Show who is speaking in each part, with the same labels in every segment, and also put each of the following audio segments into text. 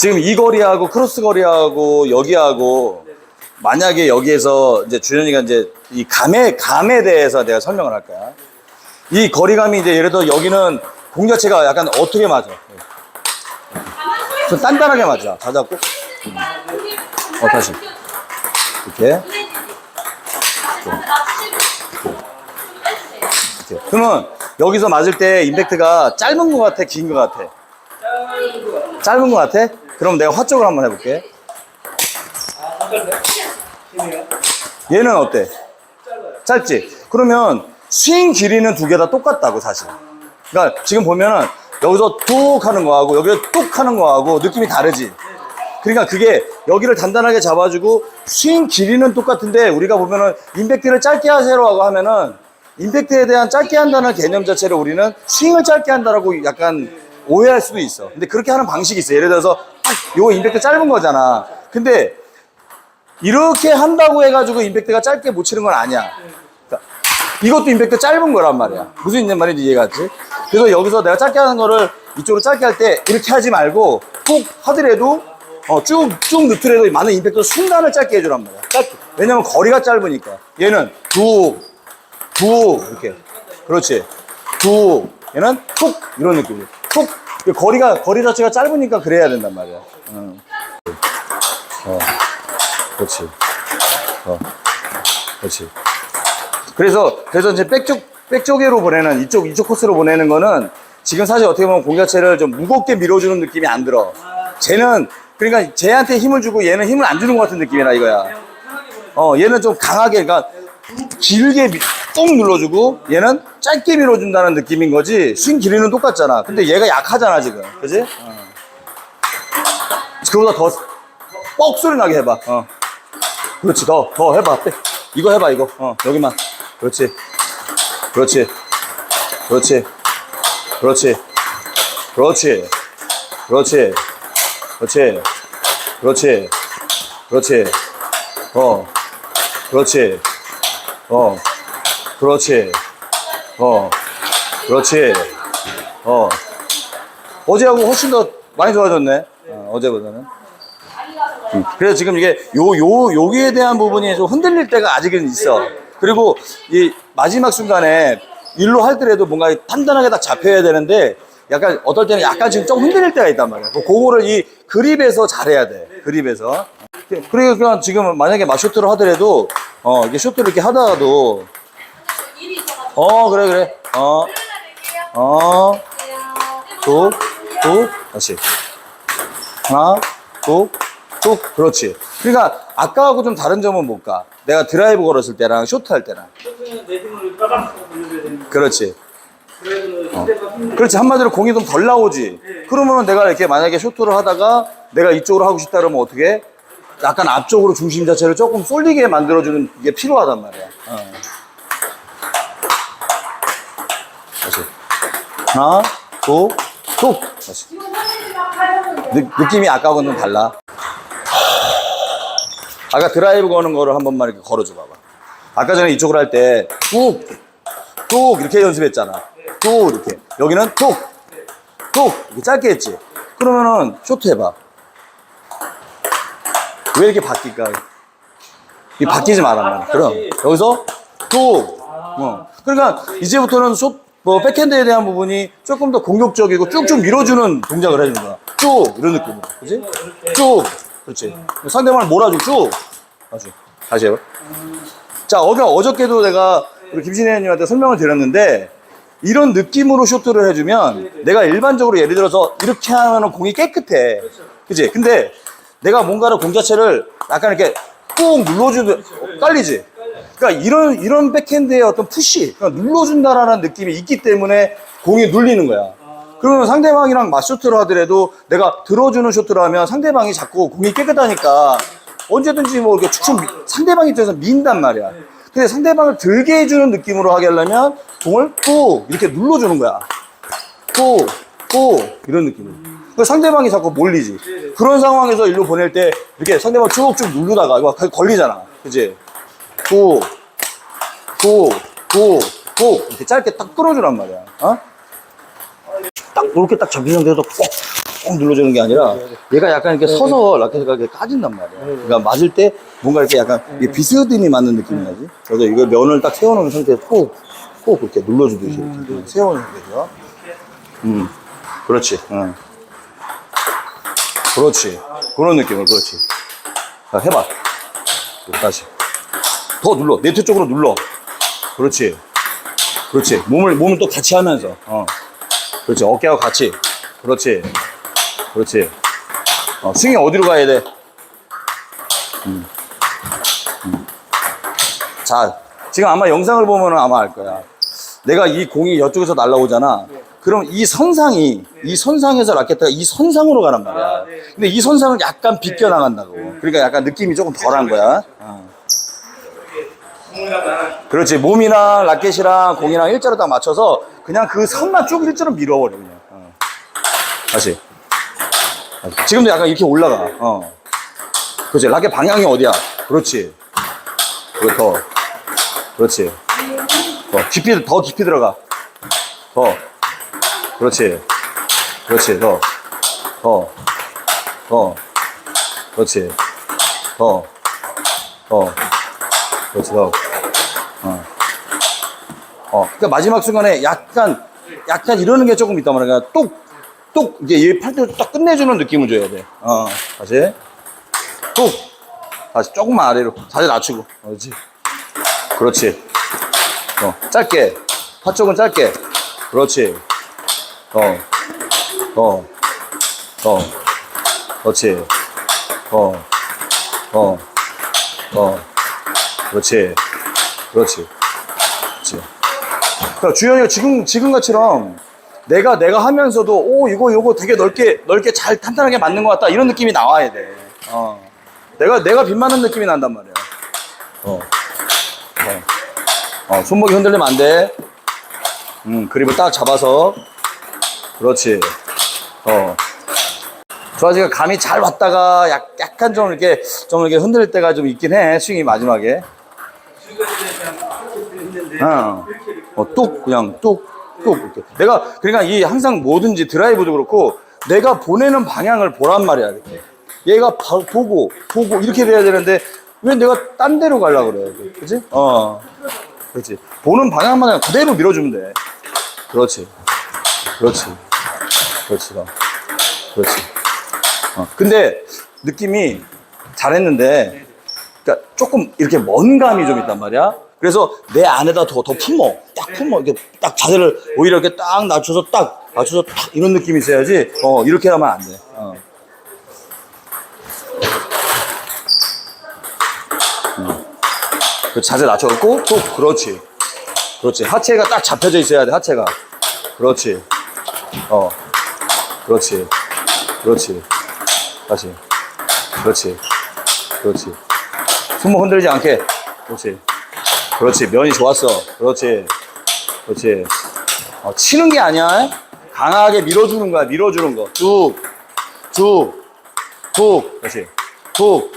Speaker 1: 지금 이 거리하고 크로스 거리하고 여기하고 만약에 여기에서 이제 주현이가 이제 이 감에 감에 대해서 내가 설명을 할 거야. 이 거리감이 이제 예를 들어 여기는 공 자체가 약간 어떻게 맞아? 좀 단단하게 맞아. 다 잡고 어, 다시. 이렇게. 이렇게. 그러면 여기서 맞을 때 임팩트가 짧은 것 같아, 긴 것 같아? 짧은 것 같아? 그럼 내가 화 쪽으로 한번 해볼게. 얘는 어때? 짧지? 그러면 스윙 길이는 두 개 다 똑같다고 사실. 그러니까 지금 보면은 여기서 뚝 하는 거하고 여기서 뚝 하는 거하고 느낌이 다르지. 그러니까 그게 여기를 단단하게 잡아주고 스윙 길이는 똑같은데 우리가 보면은 임팩트를 짧게 하세요라고 하면은 임팩트에 대한 짧게 한다는 개념 자체를 우리는 스윙을 짧게 한다라고 약간 오해할 수도 있어. 근데 그렇게 하는 방식이 있어. 예를 들어서 딱 요거 임팩트 짧은 거잖아. 근데 이렇게 한다고 해가지고 임팩트가 짧게 못 치는 건 아니야. 그러니까 이것도 임팩트 짧은 거란 말이야. 무슨 있는 말인지 이해가 갔지? 그래서 여기서 내가 짧게 하는 거를 이쪽으로 짧게 할 때 이렇게 하지 말고 꼭 하더라도 어, 쭉, 쭉 넣더라도 많은 임팩트 순간을 짧게 해주란 말이야. 짧게. 왜냐면 거리가 짧으니까. 얘는 툭, 툭, 이렇게. 그렇지. 툭. 얘는 툭, 이런 느낌이야. 툭. 그 거리가, 거리 자체가 짧으니까 그래야 된단 말이야. 어. 어. 그렇지. 어. 그렇지. 그래서, 그래서 이제 백쪽, 백쪽으로 보내는, 이쪽, 이쪽 코스로 보내는 거는 지금 사실 어떻게 보면 공 자체를 좀 무겁게 밀어주는 느낌이 안 들어. 쟤는, 그러니까 쟤한테 힘을 주고 얘는 힘을 안 주는 것 같은 느낌이라 이거야. 어, 얘는 좀 강하게, 그러니까 길게 미- 꾹 눌러주고 얘는 짧게 밀어준다는 느낌인 거지. 스윙 길이는 똑같잖아. 근데 얘가 약하잖아, 지금. 그지? 어. 그보다 더, 뻑 소리 나게 해봐. 어. 그렇지, 더, 더 해봐. 빼. 이거 해봐, 이거. 어, 여기만. 그렇지. 그렇지. 그렇지. 그렇지. 그렇지. 그렇지. 그렇지. 그렇지. 그렇지. 어. 그렇지. 어. 그렇지. 어. 그렇지. 어. 어제하고 훨씬 더 많이 좋아졌네. 어, 어제보다는. 음, 그래서 지금 이게 요, 요, 여기에 대한 부분이 좀 흔들릴 때가 아직은 있어. 그리고 이 마지막 순간에 일로 할더라도 뭔가 단단하게 딱 잡혀야 되는데 약간 어떨 때는 약간 지금 좀 흔들릴 때가 있단 말이야. 그- 그거를 이 그립에서 잘해야 돼. 그립에서. 그리고 그냥 지금 만약에 마쇼트를 하더라도 어, 이게 쇼트를 이렇게 하다가도 어, 그래, 그래. 어, 어, 뚝, 뚝, 다시. 하나, 뚝, 뚝, 그렇지. 그러니까 아까하고 좀 다른 점은 뭘까? 내가 드라이브 걸었을 때랑 쇼트 할 때랑. 그렇지.
Speaker 2: 힘을
Speaker 1: 그렇지. 한마디로 공이 좀 덜 나오지. 그러면은 내가 이렇게 만약에 쇼트를 하다가 내가 이쪽으로 하고 싶다 그러면 어떻게? 약간 앞쪽으로 중심 자체를 조금 쏠리게 만들어주는 게 필요하단 말이야. 어. 다시. 하나, 둘, 툭. 다시. 느, 느낌이 아까하고는 좀 달라. 아까 드라이브 거는 거를 한 번만 이렇게 걸어줘 봐봐. 아까 전에 이쪽으로 할 때 뚝, 뚝 이렇게 연습했잖아. 뚝 이렇게. 여기는 뚝, 뚝 이렇게 짧게 했지. 그러면은 쇼트 해봐. 왜 이렇게 바뀔까? 이 바뀌지 말란 말이야. 그럼 여기서 뚝. 어. 그러니까 이제부터는 쇼, 뭐 백핸드에 대한 부분이 조금 더 공격적이고 쭉쭉 밀어주는 동작을 해주는 거야. 쭉 이런 느낌으로, 그렇지? 쭉, 그렇지. 상대방을 몰아주고 쭉. 다시, 다시 해봐. 자, 어제 어저께도 내가 우리 김신혜 님한테 설명을 드렸는데 이런 느낌으로 쇼트를 해주면 내가 일반적으로 예를 들어서 이렇게 하면 공이 깨끗해. 그지? 근데 내가 뭔가를 공 자체를 약간 이렇게 꾹 눌러주는, 깔리지? 그러니까 이런, 이런 백핸드의 어떤 푸시, 그러니까 눌러준다라는 느낌이 있기 때문에 공이 눌리는 거야. 그러면 상대방이랑 맞쇼트를 하더라도 내가 들어주는 쇼트를 하면 상대방이 자꾸 공이 깨끗하니까 언제든지 뭐 이렇게 축축, 미- 상대방 입장에서 민단 말이야. 근데 상대방을 들게 해주는 느낌으로 하게 하려면 공을 꾹 이렇게 눌러주는 거야. 꾹, 꾹 이런 느낌으로. 그 상대방이 자꾸 몰리지. 그런 상황에서 일로 보낼 때 이렇게 상대방 쭉쭉 누르다가 이거 걸리잖아. 그지? 꾹, 꾹, 꾹, 꾹 이렇게 짧게 딱 끌어주란 말이야. 어? 딱 이렇게 딱 잡히는 데도 꼭쭉 눌러주는 게 아니라 얘가 약간 이렇게 서서 라켓가 이렇게 까진단 말이야. 그러니까 맞을 때 뭔가 이렇게 약간 비스듬히 맞는 느낌이 나지. 그래서 이거 면을 딱 세워놓은 상태에서 꼭, 꼭 그렇게 눌러주듯이 이렇게 세워놓은 상태에서. 음, 그렇지. 응. 그렇지. 그런 느낌을, 그렇지. 자, 해봐. 다시. 더 눌러. 네트 쪽으로 눌러. 그렇지. 그렇지. 몸을, 몸을 또 같이 하면서. 어. 그렇지. 어깨하고 같이. 그렇지. 그렇지. 어, 스윙이 어디로 가야 돼? 음. 음. 자, 지금 아마 영상을 보면 아마 알 거야. 내가 이 공이 이쪽에서 날라오잖아. 그럼 이 선상이, 이 선상에서 라켓가 이 선상으로 가란 말이야.
Speaker 2: 아, 네.
Speaker 1: 근데 이 선상을 약간 비껴 나간다고. 그러니까 약간 느낌이 조금 덜한 거야. 어.
Speaker 2: 공이랑 나랑
Speaker 1: 그렇지. 몸이랑 라켓이랑 공이랑 일자로 딱 맞춰서 그냥 그 선만 쭉 일자로 밀어버려, 그냥. 어. 다시. 다시. 지금도 약간 이렇게 올라가. 어. 그렇지. 라켓 방향이 어디야? 그렇지. 그리고 더. 그렇지. 더 깊이, 더 깊이 들어가. 더. 그렇지. 그렇지. 더. 더. 더. 그렇지. 더. 더. 그렇지. 더. 어. 어. 그러니까 마지막 순간에 약간, 약간 이러는 게 조금 있단 말이야. 그러니까 뚝, 뚝, 이게 이 팔뚝 딱 끝내주는 느낌을 줘야 돼. 어. 다시. 뚝. 다시 조금만 아래로. 다시 낮추고. 그렇지. 그렇지. 어. 짧게. 팔 쪽은 짧게. 그렇지. 어. 어. 어. 그렇지. 어. 어. 어. 그렇지. 그렇지. 그렇지. 그러니까 주현이가 지금, 지금 같이럼 내가, 내가 하면서도, 오, 이거, 이거 되게 넓게, 넓게 잘 탄탄하게 맞는 것 같다. 이런 느낌이 나와야 돼. 어. 내가, 내가 빗 맞는 느낌이 난단 말이야. 어. 어. 어, 손목이 흔들리면 안 돼. 음, 그립을 딱 잡아서. 그렇지. 어. 좋아지가 감이 잘 왔다가 약, 약간 좀 이렇게, 좀 이렇게 흔들릴 때가 좀 있긴 해. 스윙이 마지막에. 어.
Speaker 2: 이렇게
Speaker 1: 어, 뚝, 그냥 뚝, 뚝. 이렇게. 내가, 그러니까 이 항상 뭐든지 드라이브도 그렇고, 내가 보내는 방향을 보란 말이야, 이렇게. 얘가 봐- 보고, 보고, 이렇게 돼야 되는데, 왜 내가 딴 데로 가려고 그래. 그지? 어. 그렇지. 보는 방향만 그냥 그대로 밀어주면 돼. 그렇지. 그렇지. 그렇지. 어. 그렇지. 어. 근데, 느낌이 잘했는데, 그러니까 조금 이렇게 먼 감이 좀 있단 말이야. 그래서 내 안에다 더, 더 품어. 딱 품어. 이렇게 딱 자세를 오히려 이렇게 딱 낮춰서 딱, 낮춰서 딱 이런 느낌이 있어야지. 어, 이렇게 하면 안 돼. 어. 음. 그 자세 낮춰갖고 또, 그렇지. 그렇지. 하체가 딱 잡혀져 있어야 돼, 하체가. 그렇지. 어. 그렇지. 그렇지. 다시. 그렇지. 그렇지. 손목 흔들지 않게. 그렇지. 그렇지. 면이 좋았어. 그렇지. 그렇지. 어, 치는 게 아니야. 강하게 밀어주는 거야. 밀어주는 거. 쭉. 쭉. 푹. 그렇지. 푹.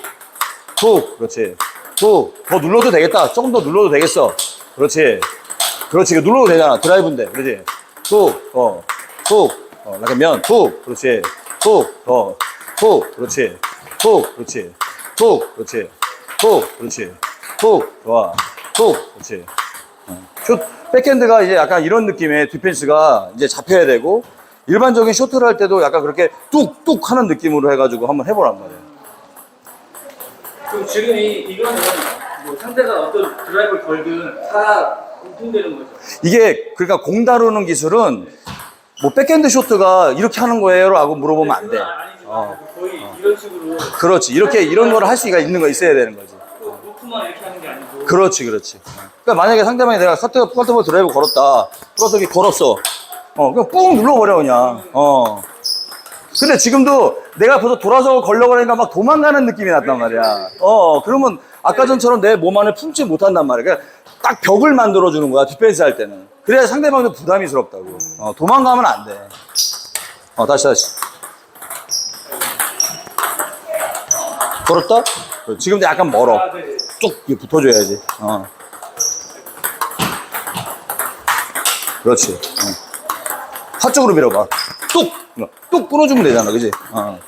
Speaker 1: 푹. 그렇지. 푹. 더 눌러도 되겠다. 조금 더 눌러도 되겠어. 그렇지. 그렇지. 눌러도 되잖아. 드라이브인데. 그렇지. 푹. 어. 푹. 어, 약간 면. 푹. 그렇지. 푹. 어. 푹. 그렇지. 푹. 그렇지. 푹. 그렇지. 푹. 그렇지. 푹. 좋아. 푹. 그렇지. 어. 슛, 백핸드가 이제 약간 이런 느낌의 디펜스가 이제 잡혀야 되고, 일반적인 쇼트를 할 때도 약간 그렇게 뚝뚝 하는 느낌으로 해가지고 한번 해보란 말이에요.
Speaker 2: 그럼 지금 이, 이거는 뭐 상대가 어떤 드라이브를 걸든 다 공통되는 거죠
Speaker 1: 이게, 그러니까 공 다루는 기술은 뭐 백핸드 쇼트가 이렇게 하는 거예요? 라고 물어보면 안 돼.
Speaker 2: 그건 아니지만
Speaker 1: 어.
Speaker 2: 거의 이런 식으로
Speaker 1: 그렇지. 이렇게 이런 거를 할 수가 있는 거 있어야 되는 거지.
Speaker 2: 또 노트만 이렇게 하는 게 아니고
Speaker 1: 그렇지, 그렇지. 그러니까 만약에 상대방이 내가 카트, 카트볼 드라이브 걸었다. 플러스 이렇게 걸었어. 어, 그냥 꾹 눌러버려, 그냥. 어. 근데 지금도 내가 벌써 돌아서 걸려고 하니까 막 도망가는 느낌이 났단 말이야. 어, 그러면 아까 전처럼 내 몸 안에 품지 못한단 말이야. 그러니까 딱 벽을 만들어 주는 거야, 디펜스 할 때는. 그래야 상대방도 부담이스럽다고. 어, 도망가면 안 돼. 어, 다시, 다시. 걸었다? 지금도 약간 멀어. 쭉 붙어줘야지. 어. 그렇지. 어. 화 쪽으로 밀어봐. 뚝! 어, 뚝 끊어주면 되잖아, 그지? 어.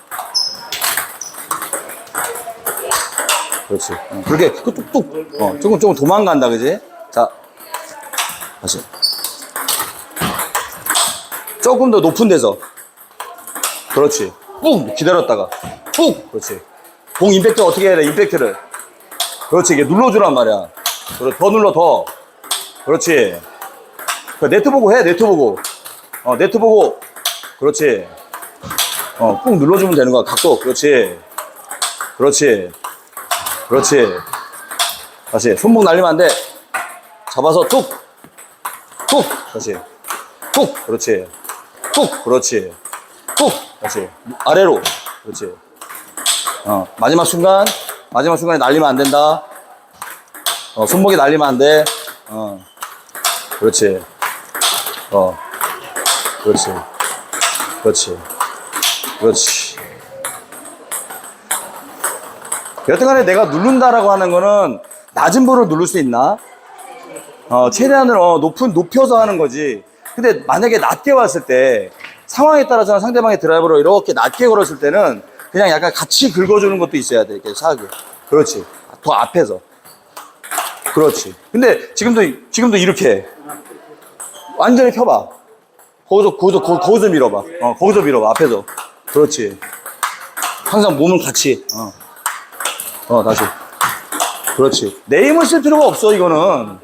Speaker 1: 그렇지. 어, 그렇게 그 뚝뚝. 어, 조금 조금 도망간다, 그지? 자, 다시. 조금 더 높은 데서. 그렇지. 뿡 기다렸다가 뿡. 그렇지. 공 임팩트 어떻게 해야 돼? 임팩트를. 그렇지. 이게 눌러주란 말이야. 그래, 더 눌러 더. 그렇지. 그 네트 보고 해. 네트 보고. 어, 네트 보고. 그렇지. 어, 꾹 눌러주면 되는 거야. 각도. 그렇지. 그렇지. 그렇지. 다시. 손목 날리면 안 돼. 잡아서 뚝. 뚝. 다시. 뚝. 그렇지. 뚝. 그렇지. 뚝. 다시. 아래로. 그렇지. 어, 마지막 순간. 마지막 순간에 날리면 안 된다. 어, 손목이 날리면 안 돼. 어. 그렇지. 어. 그렇지. 그렇지. 그렇지. 여튼간에 내가 누른다라고 하는 거는 낮은 볼을 누를 수 있나? 어, 최대한을 어, 높은, 높여서 하는 거지. 근데 만약에 낮게 왔을 때 상황에 따라서는 상대방의 드라이버로 이렇게 낮게 걸었을 때는 그냥 약간 같이 긁어주는 것도 있어야 돼. 이렇게 사하게. 그렇지. 더 앞에서. 그렇지. 근데 지금도, 지금도 이렇게 해. 완전히 펴봐. 거기서, 거기서, 거, 거기서 밀어봐. 어, 거기서 밀어봐. 앞에서. 그렇지. 항상 몸은 같이. 어. 어, 다시. 그렇지. 내 힘을 쓸 필요가 없어, 이거는.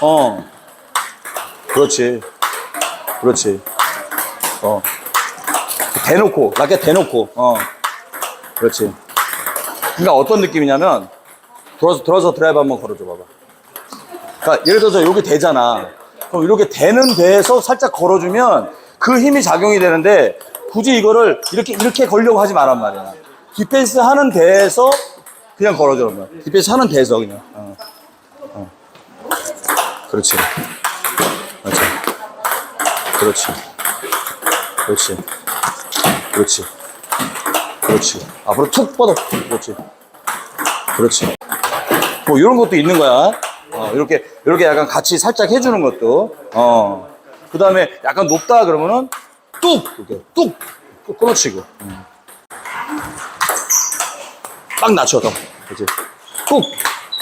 Speaker 1: 어. 그렇지. 그렇지. 어. 대놓고, 라켓 대놓고, 어. 그렇지. 그러니까 어떤 느낌이냐면, 들어서, 들어서 드라이브 한번 걸어줘 봐봐. 그러니까 예를 들어서 여기 대잖아. 그럼 이렇게 되는 데에서 살짝 걸어주면 그 힘이 작용이 되는데 굳이 이거를 이렇게 이렇게 걸려고 하지 말란 말이야. 디펜스 하는 데에서 그냥 걸어주는 거야. 디펜스 하는 데에서 그냥. 어. 어. 그렇지. 그렇지. 그렇지. 그렇지. 그렇지. 그렇지. 앞으로 툭 뻗어. 그렇지. 그렇지. 뭐 이런 것도 있는 거야. 어, 이렇게 이렇게 약간 같이 살짝 해주는 것도. 어. 그 다음에 약간 높다 그러면은 뚝 이렇게 뚝 끊어치고. 음. 딱 낮춰 더. 그렇지. 뚝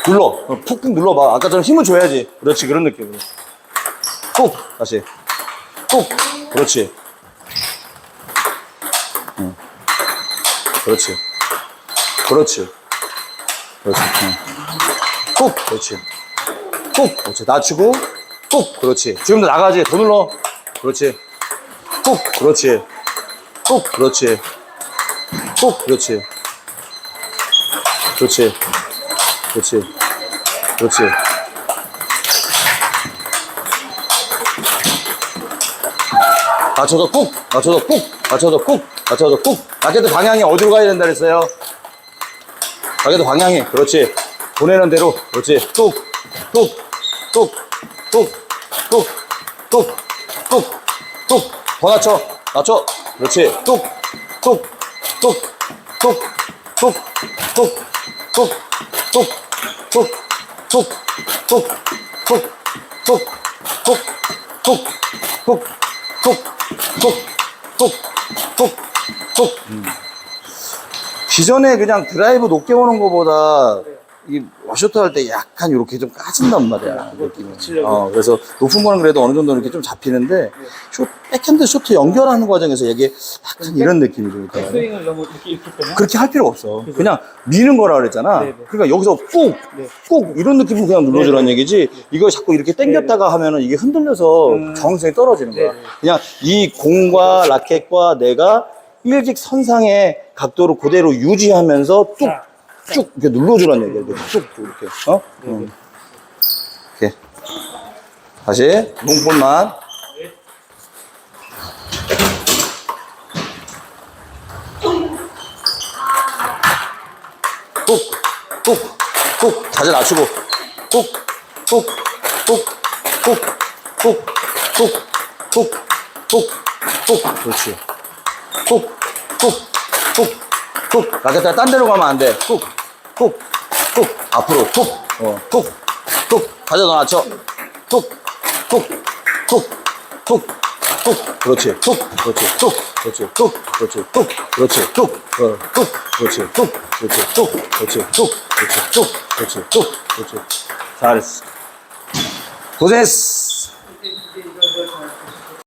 Speaker 1: 눌러. 어, 푹푹 눌러봐. 아까처럼 힘을 줘야지. 그렇지 그런 느낌으로. 뚝 다시. 뚝. 그렇지. 음. 그렇지. 그렇지. 그렇지. 응. 꾹! 그렇지. 꾹! 그렇지. 낮추고, 꾹! 그렇지. 지금도 나가지. 더 눌러. 그렇지. 꾹! 그렇지. 꾹! 그렇지. 꾹! 그렇지. 그렇지. 그렇지. 그렇지. 맞춰서 꾹! 맞춰서 꾹! 맞춰서 꾹! 맞춰서 꾹! 라켓트 방향이 어디로 가야 된다 그랬어요? 라켓트 방향이. 그렇지. 보내는 대로. 그렇지. 뚝! 뚝! 뚝! 뚝! 뚝! 뚝! 뚝! 뚝! 더 낮춰. 낮춰. 그렇지. 뚝! 뚝! 뚝! 뚝! 뚝! 뚝! 뚝! 기존에 그냥 드라이브 높게 오는 것보다 이 와셔터 할 때 약간 이렇게 좀 까진단 말이야. 아, 느낌이. 어, 그래서 높은 거는 그래도 어느 정도 이렇게 좀 잡히는데 네. 백핸드 쇼트 연결하는 과정에서 이게 약간 이런 느낌이 좀 있다.
Speaker 2: 스윙을 너무 이렇게 있기 때문에.
Speaker 1: 그렇게 할 필요 없어. 그냥 미는 거라 그랬잖아.
Speaker 2: 네 네.
Speaker 1: 그러니까 여기서 꾹,
Speaker 2: 네.
Speaker 1: 꾹 이런 느낌으로 그냥 눌러주라는 얘기지. 이걸 자꾸 이렇게 당겼다가 하면은 이게 흔들려서
Speaker 2: 음.
Speaker 1: 정성이 떨어지는 거야.
Speaker 2: 네 네.
Speaker 1: 그냥 이 공과 라켓과 내가 일직선상의 각도를 그대로 유지하면서 쭉,
Speaker 2: 자.
Speaker 1: 쭉 이렇게 눌러주라는 얘기야. 이렇게 쭉 이렇게. 어? 응. 이렇게. 다시 농볼만. 꾹, 꾹, 꾹, 자세 낮추고, 꾹, 꾹, 꾹, 꾹, 꾹, 꾹, 꾹, 꾹, 꾹, 그렇지. 꾹, 꾹, 꾹, 꾹. 라켓다 딴 데로 가면 안 돼. 꾹, 꾹, 꾹, 앞으로 꾹, 어, 꾹, 꾹, 자세 더 낮춰. 꾹, 꾹, 꾹, 꾹, 뚝, 그렇지, 뚝, 그렇지, 뚝, 그렇지, 뚝, 그렇지, 뚝, 그렇지, 뚝, 어, 뚝, 그렇지, 뚝, 그렇지, 뚝, 그렇지, 뚝, 그렇지, 뚝, 그렇지, 뚝, 그렇지. 잘했어. 고생했어.